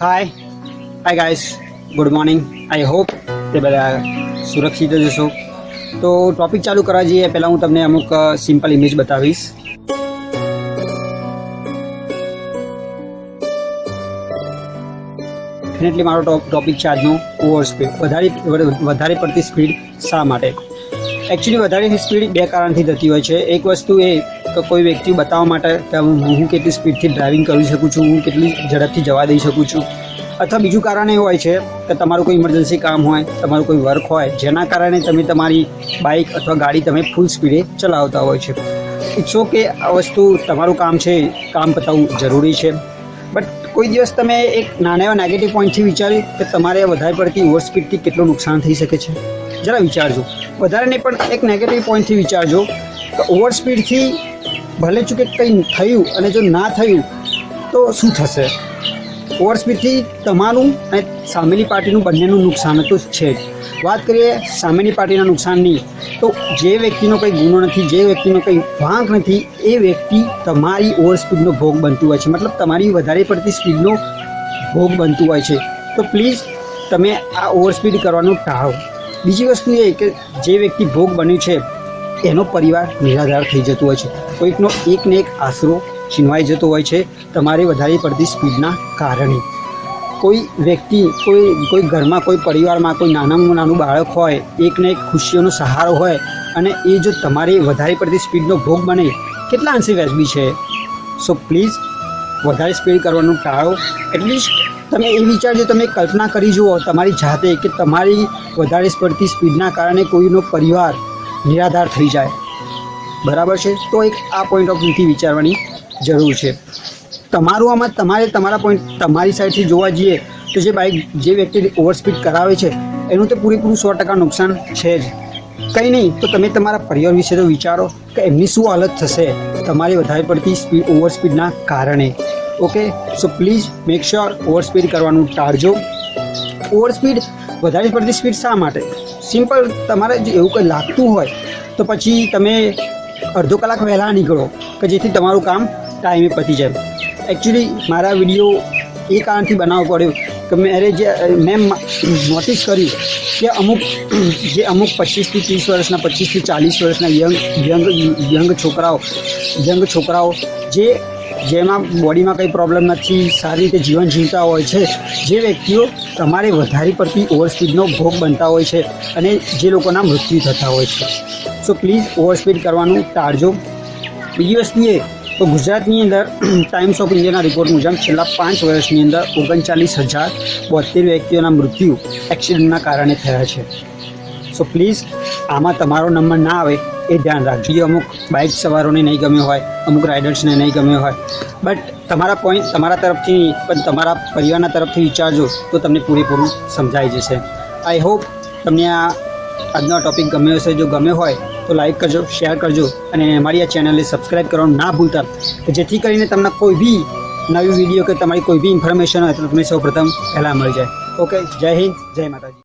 Hi hi guys good morning I hope તે બધા સુરક્ષિત જ હશો. તો ટોપિક ચાલુ કરવા જઈએ. પહેલાં હું તમને અમુક સિમ્પલ ઇમેજ બતાવીશ. ડેફિનેટલી મારો ટોપ ટોપિક છે આજનો ઓવર સ્પીડ વધારે વધારે પડતી સ્પીડ શા માટે? એકચ્યુઅલી વધારે સ્પીડ બે કારણથી થતી હોય છે. એક વસ્તુ એ કે કોઈ વ્યક્તિ બતાવવા માટે કે હું કેટલી સ્પીડથી ડ્રાઇવિંગ કરી શકું છું, હું કેટલી ઝડપથી જવા દઈ શકું છું. અથવા બીજું કારણ એ હોય છે કે તમારું કોઈ ઇમરજન્સી કામ હોય, તમારું કોઈ વર્ક હોય, જેના કારણે તમે તમારી બાઇક અથવા ગાડી તમે ફૂલ સ્પીડે ચલાવતા હોય છે. ઇટ્સ ઓકે આ વસ્તુ તમારું કામ છે, કામ પતાવવું જરૂરી છે. બટ કોઈ દિવસ તમે એક નાના એવા નેગેટિવ પોઈન્ટથી વિચાર્યું કે તમારે વધારે પડતી ઓવર સ્પીડથી કેટલું નુકસાન થઈ શકે છે? જરા વિચારજો. વધારે નહીં પણ એક નેગેટિવ પોઈન્ટથી વિચારજો કે ઓવર સ્પીડથી ભલે ચૂકે કંઈ થયું અને જો ના થયું, તો શું થશે? ઓવરસ્પીડથી તમારું અને સામેની પાર્ટીનું બંનેનું નુકસાન તો છે જ. વાત કરીએ સામેની પાર્ટીના નુકસાનની, તો જે વ્યક્તિનો કંઈ ગુનો નથી, જે વ્યક્તિનો કંઈ વાંક નથી, એ વ્યક્તિ તમારી ઓવરસ્પીડનો ભોગ બનતું હોય છે. મતલબ તમારી વધારે પડતી સ્પીડનો ભોગ બનતું હોય છે. તો પ્લીઝ તમે આ ઓવરસ્પીડ કરવાનું ટાળો. બીજી વસ્તુ એ કે જે વ્યક્તિ ભોગ બન્યું છે એનો પરિવાર નિરાધાર થઈ જતો હોય છે. કોઈકનો એક ને એક આશરો છીનવાઈ જતો હોય છે. તમારી વધારે પડતી સ્પીડના કારણે. કોઈ વ્યક્તિ, કોઈ કોઈ ઘરમાં, કોઈ પરિવારમાં, કોઈ નાનામાં નાનું બાળક હોય, એકને એક ખુશીઓનો સહારો હોય અને એ જો તમારી વધારે પડતી સ્પીડનો ભોગ બને, કેટલા અંશે વ્યાજબી છે? સો પ્લીઝ વધારે સ્પીડ કરવાનું ટાળો. એટલીસ્ટ તમે એ વિચારજો તમે કલ્પના કરી જુઓ તમારી જાતે કે તમારી વધારે પડતી સ્પીડના કારણે કોઈનો પરિવાર નિરાધાર થઈ જાય. બરાબર છે? તો એક આ પોઈન્ટ ઓફ વ્યૂથી વિચારવાની જરૂર છે. તમારું આમાં તમારે તમારા પોઈન્ટ તમારી સાઈડથી જોવા જઈએ તો જે બાઇક જે વ્યક્તિ ઓવર સ્પીડ કરાવે છે, એનું તો પૂરેપૂરું સો ટકા નુકસાન છે જ. કંઈ નહીં, તો તમે તમારા પરિવાર વિશે તો વિચારો કે એમની શું હાલત થશે. તમારી વધારે પડતી સ્પીડ ઓવર સ્પીડના કારણે. Okay so please make sure over speed કરવાનું ટાળજો. ઓવર સ્પીડ વધારે પડતી સ્પીડ શા માટે? સિમ્પલ તમારે જો એવું કંઈ લાગતું હોય, તો પછી તમે અડધો કલાક વહેલા નીકળો, કે જેથી તમારું કામ ટાઈમે પતી જાય. એકચ્યુઅલી મારા વીડિયો એ કારણથી બનાવવો પડ્યો કે મેરે જે, મેં નોટિસ કર્યું કે અમુક, જે અમુક પચીસથી ત્રીસ વર્ષના પચીસથી ચાલીસ વર્ષના યંગ યંગ યંગ છોકરાઓ યંગ છોકરાઓ જે, જેમાં બોડીમાં કંઈ પ્રોબ્લેમ નથી, સારી રીતે જીવન જીવતા હોય છે, જે વ્યક્તિઓ તમારે વધારે પડતી ઓવરસ્પીડનો ભોગ બનતા હોય છે અને જે લોકોના મૃત્યુ થતા હોય છે. સો પ્લીઝ ઓવરસ્પીડ કરવાનું ટાળજો. બીજી વસ્તુ એ, તો ગુજરાતની અંદર ટાઈમ્સ ઓફ ઇન્ડિયાના રિપોર્ટ મુજબ છેલ્લા પાંચ વર્ષની અંદર ઓગણચાલીસ હજાર બોતેર વ્યક્તિઓના મૃત્યુ એક્સિડન્ટના કારણે થયા છે. સો પ્લીઝ આમાં તમારો નંબર ના આવે એ ધ્યાન રાખજો. જે અમુક બાઇક સવારોને નહીં ગમ્યો હોય, અમુક રાઇડર્સને નહીં ગમ્યો હોય બટ તમારા પોઈન્ટ તમારા તરફથી પણ તમારા પરિવારના તરફથી વિચારજો, તો તમને પૂરેપૂરું સમજાઈ જશે. આઈ હોપ તમને આ આજનો ટૉપિક ગમ્યો હશે. જો ગમ્યો હોય, તો લાઈક કરજો શેર કરજો, અને અમારી આ ચેનલને સબસ્ક્રાઈબ કરવાનું ના ભૂલતા, કે જેથી કરીને તમને કોઈ બી નવી વીડિયો કે તમારી કોઈ બી ઇન્ફોર્મેશન હોય, તો તમને સૌપ્રથમ પહેલાં મળી જાય. ઓકે જય હિન્દ, જય માતાજી.